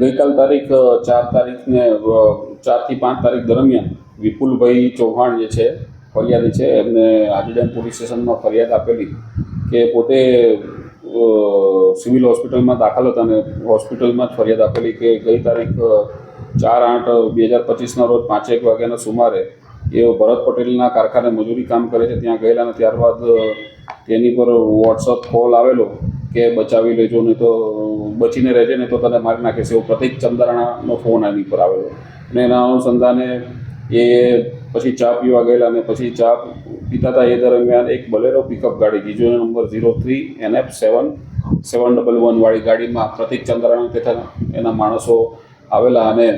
ગઈકાલ તારીખ ચાર તારીખને ચારથી પાંચ તારીખ દરમિયાન વિપુલભાઈ ચૌહાણ જે છે, ફરિયાદી છે, એમને આજીડેમ પોલીસ સ્ટેશનમાં ફરિયાદ આપેલી કે પોતે સિવિલ હોસ્પિટલમાં દાખલ હતા અને હોસ્પિટલમાં જ ફરિયાદ આપેલી કે ગઈ તારીખ ચાર આઠ બે હજાર પચીસના રોજ પાંચેક વાગ્યાના સુમારે એ ભરત પટેલના કારખાને મજૂરી કામ કરે છે, ત્યાં ગયેલા અને ત્યારબાદ તેની પર વોટ્સઅપ કોલ આવેલો કે બચાવી લેજો, નહીં તો બચીને રહેજે ને તો તને મારી છે એવો પ્રતિક ચંદ્રાણાનો ફોન આની પર આવેલો. અને એના અનુસંધાને એ પછી ચા પીવા ગયેલા અને પછી ચા પીતા હતા એ દરમિયાન એક બલેરો પિકઅપ ગાડી બીજો number zero three NF seven seven double one વાળી ગાડીમાં પ્રતિક ચંદ્રાણા તથા એના માણસો આવેલા અને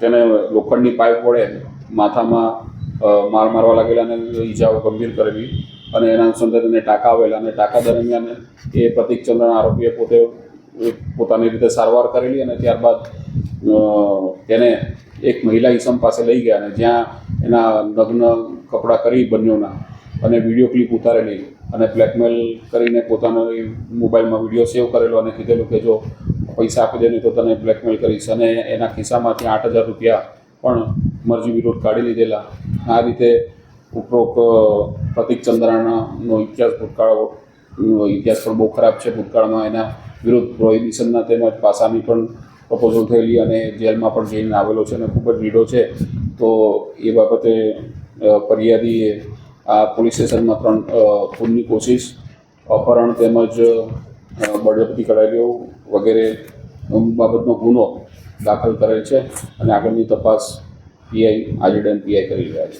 તેને લોખંડની પાઇપ વડે માથામાં માર મારવા લાગેલા અને ઈજાઓ ગંભીર કરેલી. અને એના અનુસંધાને ટાંકા આવેલા અને ટાંકા દરમિયાન એ પ્રતિક આરોપીએ પોતે પોતાની રીતે સારવાર કરેલી અને ત્યારબાદ તેને એક મહિલા ઈસમ પાસે લઈ ગયા અને જ્યાં એના નગ્ન કપડાં કરી બંનેઓના અને વીડિયો ક્લિપ ઉતારેલી અને બ્લેકમેલ કરીને પોતાનો મોબાઈલમાં વીડિયો સેવ કરેલો અને કીધેલું કે જો પૈસા આપી દે નહીં તો તને બ્લેકમેલ કરીશ અને એના ખિસ્સામાંથી આઠ હજાર રૂપિયા પણ મરજી વિરોધ કાઢી લીધેલા. આ રીતે ઉપરોક્ત પ્રતિક ચંદ્રાણાનો ઇતિહાસ ભૂતકાળનો ઇતિહાસ પણ બહુ ખરાબ છે ભૂતકાળમાં. એના વિરુદ્ધ પ્રોહિબિશનના તેમજ પાસાની પણ પ્રપોઝલ થયેલી અને જેલમાં પણ જઈને આવેલો છે અને ખૂબ જ રીડો છે. તો એ બાબતે ફરિયાદીએ આ પોલીસ સ્ટેશનમાં ત્રણ ખૂનની કોશિશ અપહરણ તેમજ અ, બળજબરી કરાયેલીઓ વગેરે બાબતનો ગુનો દાખલ કરેલ છે અને આગળની તપાસ પીઆઈ આજે ડેમ પીઆઈ કરી રહ્યા છે.